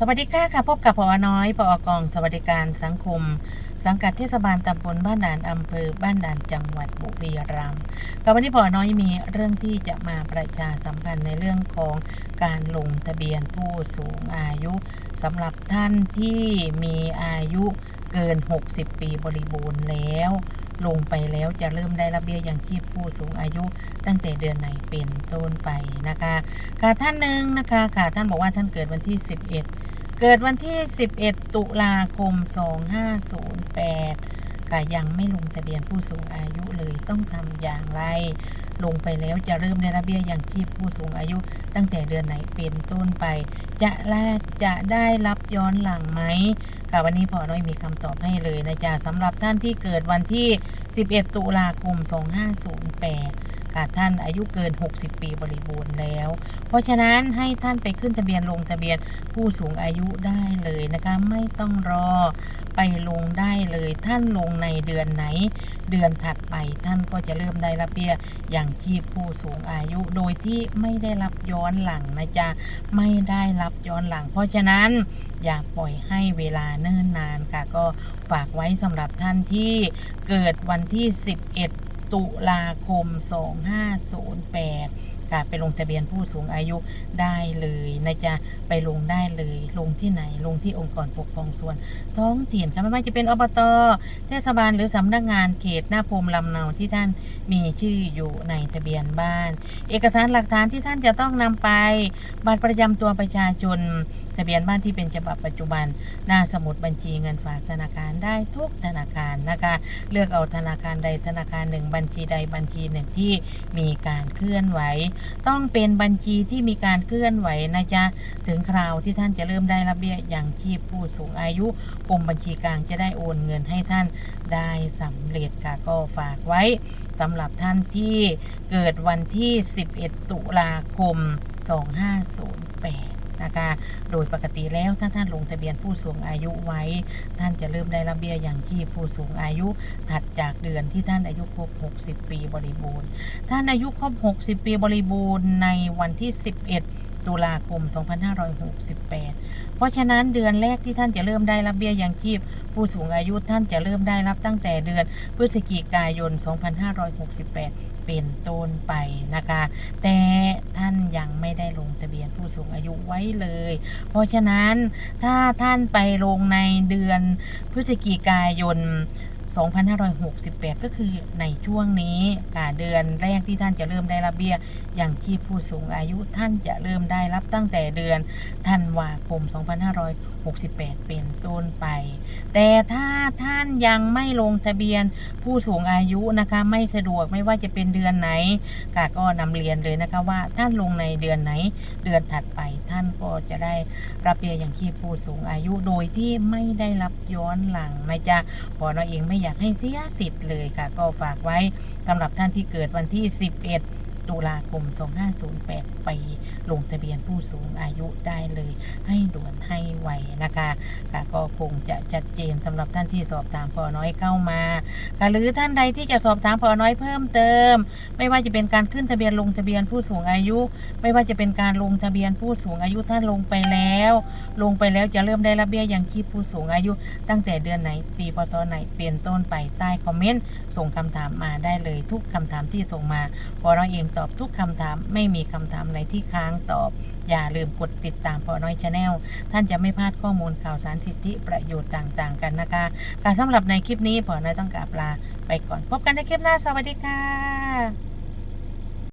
สวัสดีค่ะค่ะพบกับพอน้อยปอกองสวัสดิการสังคม สังกัดเทศบาลตำบลบ้านด่านอำเภอบ้านด่านจังหวัดบุรีรัมย์กับวันนี้พอน้อยมีเรื่องที่จะมาประชาสัมพันธ์ในเรื่องของการลงทะเบียนผู้สูงอายุสำหรับท่านที่มีอายุเกิน 60 ปีบริบูรณ์แล้ว ลงไปแล้วจะเริ่มได้รับเบี้ยยังชีพผู้สูงอายุ ตั้งแต่เดือนไหนเป็นต้นไปนะคะค่ะท่านหนึ่งนะคะค่ะท่านบอกว่าท่านเกิดวันที่ 11 เกิดวันที่ 11 ตุลาคม 2508 ค่ะยังไม่ลงทะเบียนผู้สูงอายุเลยต้องทำอย่างไร ลงไปแล้วจะเริ่มได้รับเบี้ยยังชีพผู้สูงอายุ ตั้งแต่เดือนไหนเป็นต้นไป จะแลกจะได้รับย้อนหลังไหมค่ะวันนี้พอน้อยมีคำตอบให้เลยนะจ๊ะสำหรับท่านที่เกิดวันที่ 11 ตุลาคม 2508ค่ะท่านอายุเกิน 60 ปีบริบูรณ์แล้ว เพราะฉะนั้นให้ท่านไปขึ้นทะเบียนลงทะเบียนผู้สูงอายุได้เลยนะคะ ไม่ต้องรอ ไปลงได้เลย ท่านลงในเดือนไหน เดือนถัดไปท่านก็จะเริ่มได้รับเบี้ยอย่างชีพผู้สูงอายุ โดยที่ไม่ได้รับย้อนหลังนะจ๊ะไม่ได้รับย้อนหลัง เพราะฉะนั้นอย่าปล่อยให้เวลาเนิ่นนานค่ะก็ฝากไว้สำหรับท่านที่เกิดวันที่ 11 ตุลาคม 2508 ค่ะไปลงทะเบียนผู้สูงอายุได้เลยนะจ๊ะไปลงได้เลย ลงที่ไหนลงที่องค์กรปกครองส่วน ท้องถิ่นค่ะไม่ว่าจะเป็นอบตเทศบาลหรือสำนักงานเขตหน้าภูมิลำเนาที่ท่านมีชื่ออยู่ในทะเบียนบ้าน เอกสารหลักฐานที่ท่านจะต้องนำไป บัตรประจำตัวประชาชนทะเบียนบ้านที่เป็นฉบับปัจจุบัน หน้าสมุดบัญชีเงินฝากธนาคารได้ทุกธนาคารนะคะ เลือกเอาธนาคารใดธนาคารหนึ่งบัญชีใดบัญชีหนึ่งที่มีการเคลื่อนไหว ต้องเป็นบัญชีที่มีการเคลื่อนไหวนะจ๊ะถึงคราวที่ท่านจะเริ่มได้รับเบี้ยอย่างชีพผู้สูงอายุกรมบัญชีกลางจะได้โอนเงินให้ท่านได้สำเร็จค่ะก็ฝากไว้สำหรับท่านที่เกิดวันที่ 11 ตุลาคม 2508 นะคะ โดยปกติแล้วถ้าท่านลงทะเบียนผู้สูงอายุไว้ ท่านจะเริ่มได้รับเบี้ยอย่างชีพผู้สูงอายุ ถัดจากเดือนที่ท่านอายุครบ 60 ปีบริบูรณ์ ท่านอายุครบ 60 ปีบริบูรณ์ในวันที่ 11 ตุลาคม 2568 เพราะฉะนั้นเดือนแรกที่ท่านจะเริ่มได้รับเบี้ยยังชีพ ผู้สูงอายุท่านจะเริ่มได้รับตั้งแต่เดือนพฤศจิกายน 2568 เป็นต้นไปนะคะ แต่ท่านยังไม่ได้ลงทะเบียนผู้สูงอายุไว้เลย เพราะฉะนั้นถ้าท่านไปลงในเดือนพฤศจิกายน 2568 ก็คือในช่วงนี้เดือนแรกที่ท่านจะเริ่มได้รับเบี้ยอย่างชีพผู้สูงอายุท่านจะเริ่มได้รับตั้งแต่เดือนธันวาคม 2568 เป็นต้นไป แต่ถ้าท่านยังไม่ลงทะเบียนผู้สูงอายุนะคะไม่สะดวกไม่ว่าจะเป็นเดือนไหนค่ะก็นำเรียนเลยนะคะว่าท่านลงในเดือนไหนเดือนถัดไปท่านก็จะได้รับเบี้ยอย่างชีพผู้สูงอายุโดยที่ไม่ได้รับย้อนหลังนะจ๊ะพอเราเองไม่อยากให้เสียสิทธิ์เลยค่ะ ก็ฝากไว้สำหรับท่านที่เกิดวันที่ 11 ตุลาคม 2508 ไปลงทะเบียนผู้สูงอายุได้เลย ให้ด่วนให้ไว นะคะค่ะก็คงจะชัดเจนสำหรับท่านที่สอบถามพอน้อยเข้ามาค่ะหรือท่านใดที่จะสอบถามพอน้อยเพิ่มเติม ไม่ว่าจะเป็นการขึ้นทะเบียนลงทะเบียนผู้สูงอายุ ไม่ว่าจะเป็นการลงทะเบียนผู้สูงอายุท่านลงไปแล้ว ลงไปแล้วจะเริ่มได้รับเบี้ยยังชีพผู้สูงอายุ ตั้งแต่เดือนไหนปีพศไหนเป็นต้นไปใต้คอมเมนต์ส่งคำถามมาได้เลยทุกคำถามที่ส่งมาพอน้อยเองตอบทุกคำถามไม่มีคำถามไหนที่ค้างตอบ อย่าลืมกดติดตามพอน้อยชาแนลท่านจะไม่พลาดข้อมูลข่าวสารสิทธิประโยชน์ต่าง ๆ กันนะคะการสำหรับในคลิปนี้พอน้อยต้องกราบลาไปก่อนพบกันในคลิปหน้าสวัสดีค่ะ